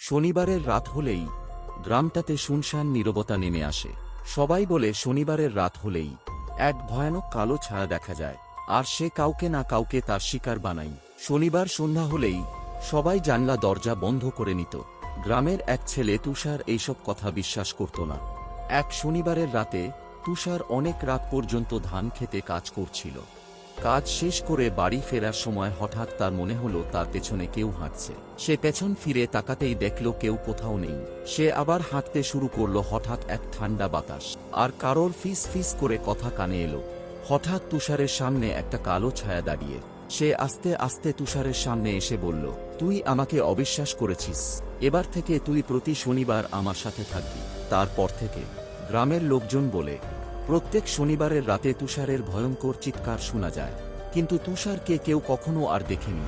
শনিবারের রাত হলেই গ্রামটাতে শুনশান নীরবতা নেমে আসে। সবাই বলে, শনিবারের রাত হলেই এক ভয়ানক কালো ছায়া দেখা যায়, আর সে কাউকে না কাউকে তার শিকার বানাই। শনিবার সন্ধ্যা হলেই সবাই জানলা দরজা বন্ধ করে নিত। গ্রামের এক ছেলে তুষার এইসব কথা বিশ্বাস করত না। এক শনিবারের রাতে তুষার অনেক রাত পর্যন্ত ধান খেতে কাজ করছিল। কাজ শেষ করে বাড়ি ফেরার সময় হঠাৎ তার মনে হলো তার পেছনে কেউ হাঁটছে। সে পেছন ফিরে তাকাতেই দেখল কেউ কোথাও নেই। সে আবার হাঁটতে শুরু করল হঠাৎ এক ঠান্ডা বাতাস। আর কারোর ফিস ফিস করে কথা কানে এলো। হঠাৎ তুষারের সামনে একটা কালো ছায়া দাঁড়িয়ে। সে আস্তে আস্তে তুষারের সামনে এসে বলল, তুই আমাকে অবিশ্বাস করেছিস। এবার থেকে তুই প্রতি শনিবার আমার সাথে থাকবি। তারপর থেকে গ্রামের লোকজন বলে প্রত্যেক শনিবারের রাতে তুষারের ভয়ঙ্কর চিৎকার শোনা যায় কিন্তু তুষারকে কেউ কখনো আর দেখেনি।